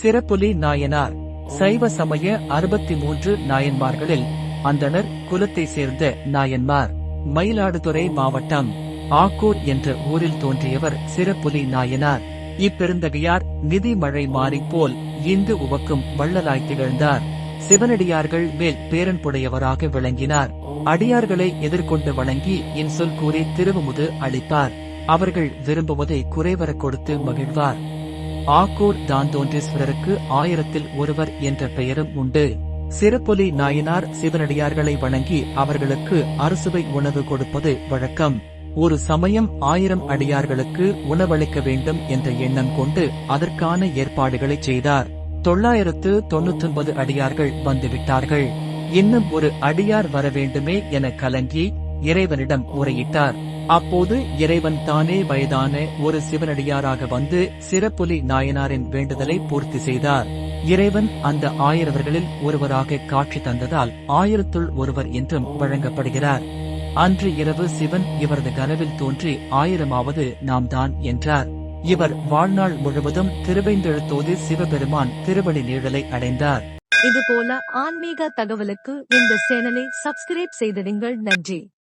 சிறப்புலி நாயனார். சைவ சமய அறுபத்தி மூன்று நாயன்மார்களில் அந்தணர் குலத்தை சேர்ந்த நாயன்மார். மயிலாடுதுறை மாவட்டம் ஆக்கூர் என்ற ஊரில் தோன்றியவர் சிறப்புலி நாயனார். இப்பெருந்தகையார் நிதி மழை மாறிப் போல் இந்து உவக்கும் வள்ளலாய் திகழ்ந்தார். சிவனடியார்கள் மேல் பேரன்புடையவராக விளங்கினார். அடியார்களை எதிர்கொண்டு வணங்கி இன்சொல் கூறி திருவுமுது அளித்தார் அவர்கள் விரும்புவதை குறைவரக் கொடுத்து மகிழ்வார். ஆக்கூர் தாந்தோன்றீஸ்வரருக்கு ஆயிரத்தில் ஒருவர் என்ற பெயரும் உண்டு. சிறப்பொலி நாயனார் சிவனடியார்களை வணங்கி அவர்களுக்கு அரசுவை உணவு கொடுப்பது வழக்கம். ஒரு சமயம் ஆயிரம் அடியார்களுக்கு உணவளிக்க வேண்டும் என்ற எண்ணம் கொண்டு அதற்கான ஏற்பாடுகளை செய்தார். தொள்ளாயிரத்து தொன்னூத்தொன்பது அடியார்கள் வந்துவிட்டார்கள். இன்னும் ஒரு அடியார் வர வேண்டுமே என கலங்கி இறைவனிடம் முறையிட்டார் அப்போது இறைவன் தானே வயதான ஒரு சிவனடியாராக வந்து சிறப்புலி நாயனாரின் வேண்டுதலை பூர்த்தி செய்தார். இறைவன் அந்த ஆயிரவர்களில் ஒருவராக காட்சி தந்ததால் ஆயிரத்துள் ஒருவர் என்றும் வழங்கப்படுகிறார். அன்று இரவு சிவன் இவரது கனவில் தோன்றி ஆயிரமாவது நாம் தான் என்றார். இவர் வாழ்நாள் முழுவதும் திருவைந்தெழுத்தோது சிவபெருமான் திருவடி நீழலை அடைந்தார். இதுபோல ஆன்மீக தகவலுக்கு இந்த சேனலை சப்ஸ்கிரைப் செய்திடுங்கள். நன்றி.